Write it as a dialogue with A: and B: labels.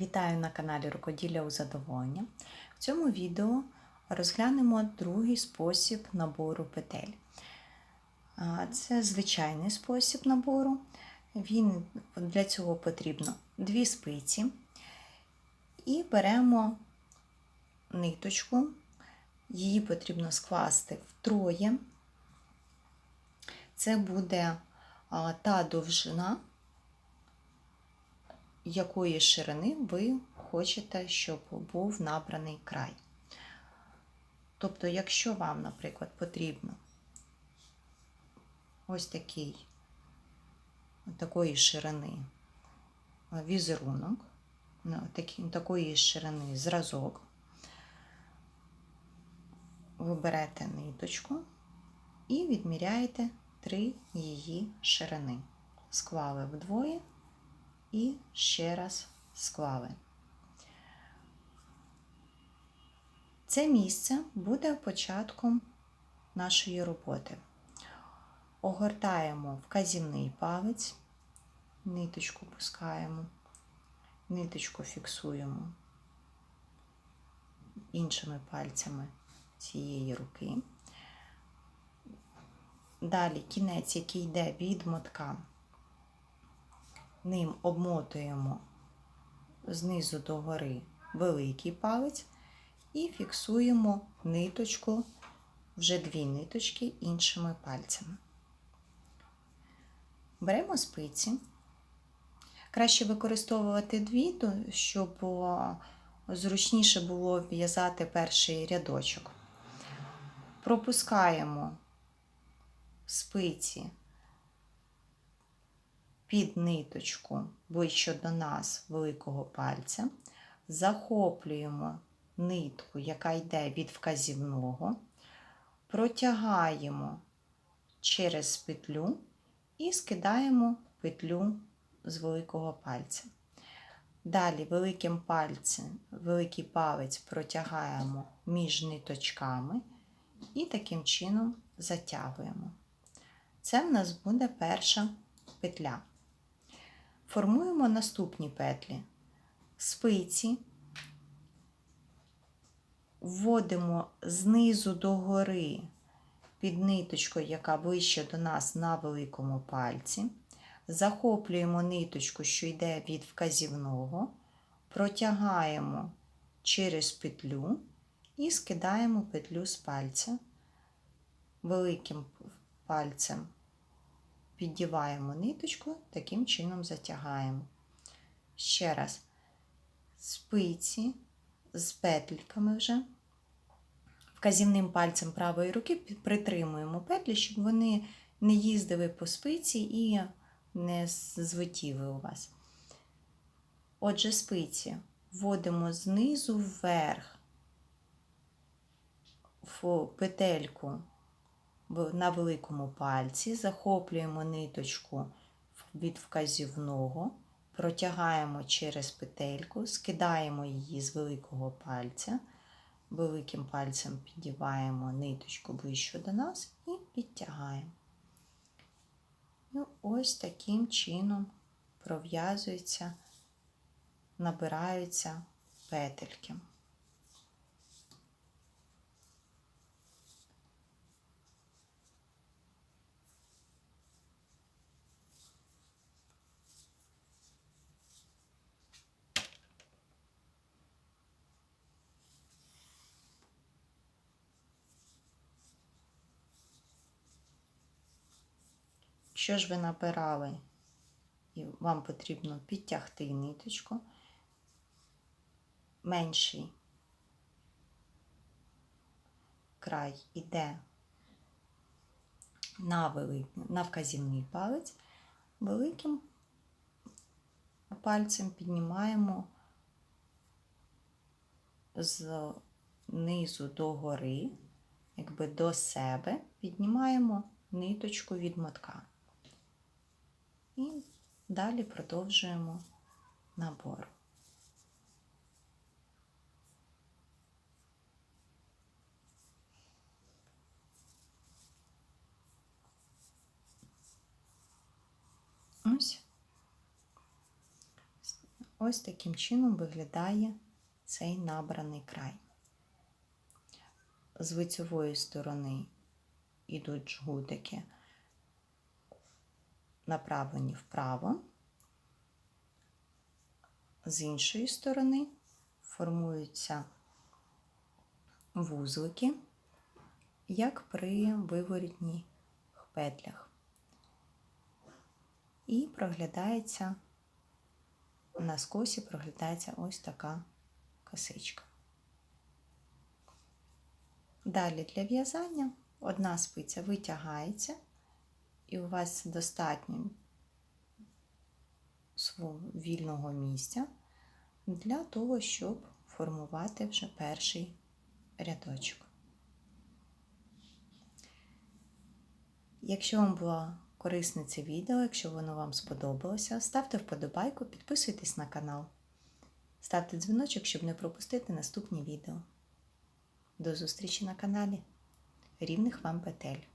A: Вітаю на каналі Рукоділля у задоволення. В цьому відео розглянемо другий спосіб набору петель. Це звичайний спосіб набору. Він, для цього потрібно дві спиці і беремо ниточку, її потрібно скласти втроє. Це буде та довжина, якої ширини ви хочете, щоб був набраний край. Тобто, якщо вам, наприклад, потрібно ось такий, такої ширини візерунок, ну, такої ширини зразок, ви берете ниточку і відміряєте три її ширини. Склали вдвоє і ще раз склали. Це місце буде початком нашої роботи. Огортаємо вказівний палець, ниточку пускаємо, ниточку фіксуємо іншими пальцями цієї руки. Далі кінець, який йде від мотка, ним обмотуємо знизу до гори великий палець і фіксуємо ниточку, вже дві ниточки іншими пальцями. Беремо спиці. Краще використовувати дві, щоб зручніше було в'язати перший рядочок. Пропускаємо спиці під ниточку ближче до нас великого пальця, захоплюємо нитку, яка йде від вказівного, протягаємо через петлю і скидаємо петлю з великого пальця. Далі великим пальцем, великий палець протягаємо між ниточками і таким чином затягуємо. Це в нас буде перша петля. Формуємо наступні петлі. Спиці вводимо знизу до гори під ниточкою, яка ближче до нас на великому пальці. Захоплюємо ниточку, що йде від вказівного, протягаємо через петлю і скидаємо петлю з пальця великим пальцем піддіваємо ниточку, таким чином затягаємо. Ще раз, спиці з петльками вже. Вказівним пальцем правої руки притримуємо петлі, щоб вони не їздили по спиці і не злетіли у вас. Отже, спиці вводимо знизу вверх в петельку на великому пальці, захоплюємо ниточку від вказівного, протягаємо через петельку, скидаємо її з великого пальця, великим пальцем піддіваємо ниточку ближче до нас і підтягаємо. І ось таким чином пров'язується, набираються петельки. Якщо ж ви набирали? І вам потрібно підтягти ниточку, менший. Край іде на, велик... на вказівний палець, великим пальцем піднімаємо з низу до гори, якби до себе, піднімаємо ниточку від мотка. І далі продовжуємо набор. Ось Ось таким чином виглядає цей набраний край. З лицьової сторони йдуть жгутики, направлені вправо, з іншої сторони формуються вузлики, як при виворітніх петлях. І проглядається на скосі проглядається ось така косичка. Далі для в'язання одна спиця витягається, і у вас достатньо свого вільного місця для того, щоб формувати вже перший рядочок. Якщо вам було корисне це відео, якщо воно вам сподобалося, ставте вподобайку, підписуйтесь на канал, ставте дзвіночок, щоб не пропустити наступні відео. До зустрічі на каналі. Рівних вам петель!